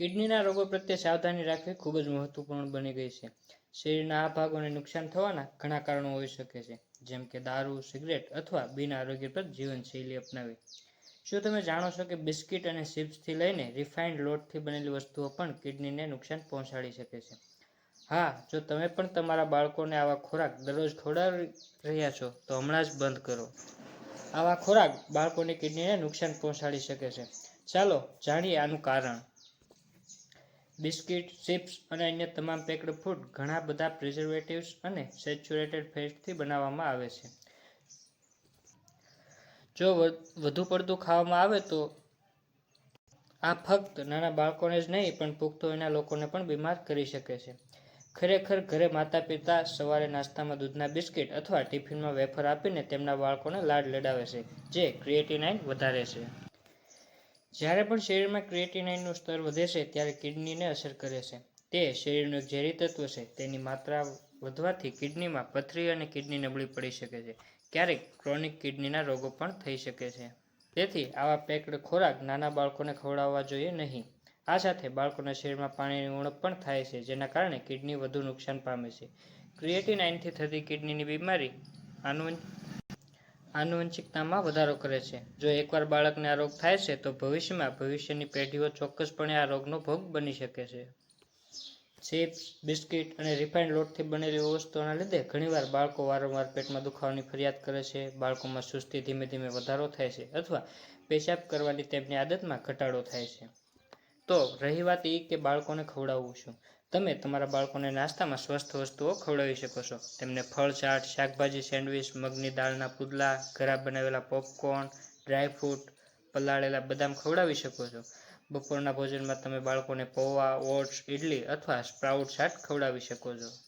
કિડનીના રોગો પ્રત્યે સાવધાની રાખવી ખૂબ જ મહત્વપૂર્ણ બની ગઈ છે. શરીરના આ ભાગોને નુકસાન થવાના ઘણા કારણો હોઈ શકે છે, જેમ કે દારૂ, સિગરેટ અથવા બિન આરોગ્યપ્રદ જીવનશૈલી અપનાવી. શું તમે જાણો છો કે બિસ્કિટ અને ચિપ્સથી લઈને રિફાઇન્ડ લોટથી બનેલી વસ્તુઓ પણ કિડનીને નુકસાન પહોંચાડી શકે છે? હા, જો તમે પણ તમારા બાળકોને આવા ખોરાક દરરોજ ખવડાવી રહ્યા છો, તો હમણાં જ બંધ કરો. આવા ખોરાક બાળકોની કિડનીને નુકસાન પહોંચાડી શકે છે. ચાલો જાણીએ આનું કારણ. બિસ્કિટ, ચિપ્સ અને અન્ય તમામ પેક્ડ ફૂડ ઘણા બધા પ્રિઝર્વેટિવ્સ અને સેચ્યુરેટેડ ફેટથી બનાવવામાં આવે છે. જો વધુ પડતું ખાવામાં આવે તો આ ફક્ત નાના બાળકોને જ નહીં, પણ પુખ્ત વયના લોકોને પણ બીમાર કરી શકે છે. ખરેખર ઘરે માતા પિતા સવારે નાસ્તામાં દૂધના બિસ્કિટ અથવા ટિફિનમાં વેફર આપીને તેમના બાળકોને લાડ લડાવે છે, જે ક્રિએટિનાઇન વધારે છે. જ્યારે પણ શરીરમાં ક્રિએટિનાઇનનું સ્તર વધે છે, ત્યારે કિડનીને અસર કરે છે. તે શરીરનું એક ઝેરી તત્વ છે. તેની માત્રા વધવાથી કિડનીમાં પથરી અને કિડની નબળી પડી શકે છે. ક્યારેક ક્રોનિક કિડનીના રોગો પણ થઈ શકે છે. તેથી આવા પેક્ડ ખોરાક નાના બાળકોને ખવડાવવા જોઈએ નહીં. આ સાથે બાળકોના શરીરમાં પાણીની ઉણપ પણ થાય છે, જેના કારણે કિડની વધુ નુકસાન પામે છે. ક્રિએટિનાઇનથી થતી કિડનીની બીમારી આનુવં આનુવંશિકતામાં વધારો કરે છે. જો એકવાર બાળકને આ રોગ થાય છે, તો ભવિષ્યમાં ભવિષ્યની પેઢીઓ ચોક્કસપણે આ રોગનો ભોગ બની શકે છે. ચિપ્સ, બિસ્કિટ અને રિફાઇન્ડ લોટથી બનેલી વસ્તુઓના લીધે ઘણીવાર બાળકો વારંવાર પેટમાં દુખાવાની ફરિયાદ કરે છે, બાળકોમાં સુસ્તી ધીમે ધીમે વધારો થાય છે અથવા પેશાબ કરવાની તેમની આદતમાં ઘટાડો થાય છે. તો રહી વાત એ કે બાળકોને ખવડાવવું શું? તમે તમારા બાળકોને નાસ્તામાં સ્વસ્થ વસ્તુઓ ખવડાવી શકો છો. તેમને ફળ, ચાટ, શાકભાજી, સેન્ડવિચ, મગની દાળના પુડલા ઘરા બનાવેલા પોપકોર્ન ડ્રાયફ્રૂટ પલાળેલા બદામ ખવડાવી શકો છો. બપોરના ભોજનમાં તમે બાળકોને પૌવા, ઓટ્સ ઇડલી અથવા સ્પ્રાઉટ ચાટ ખવડાવી શકો છો.